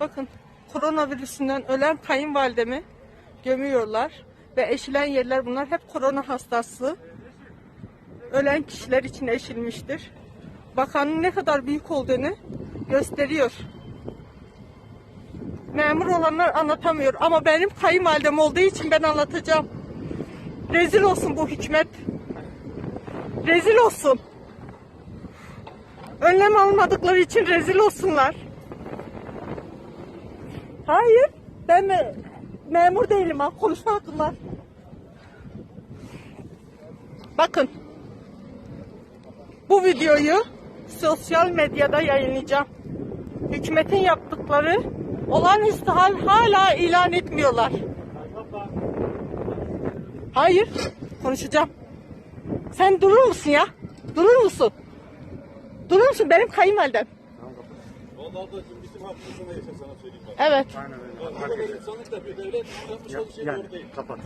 Bakın koronavirüsünden ölen kayınvalidemi gömüyorlar. Ve eşilen yerler bunlar hep korona hastası. Ölen kişiler için eşilmiştir. Bakanın ne kadar büyük olduğunu gösteriyor. Memur olanlar anlatamıyor ama benim kayınvalidem olduğu için ben anlatacağım. Rezil olsun bu hükümet. Rezil olsun. Önlem almadıkları için rezil olsunlar. Hayır, ben me- memur değilim ha. Konuşma hakkım var. Bakın. Bu videoyu sosyal medyada yayınlayacağım. Hükümetin yaptıkları olağanüstü hal hala ilan etmiyorlar. Hayır, konuşacağım. Sen durur musun ya? Durur musun? Durur musun? Benim kayınvalidem. Ablacığım bizim hakkımızda neyse sana söyleyeyim bak. Evet. Bu kadar insanlık da bir devlet yapmış olduğu şey doğru değil. kapat.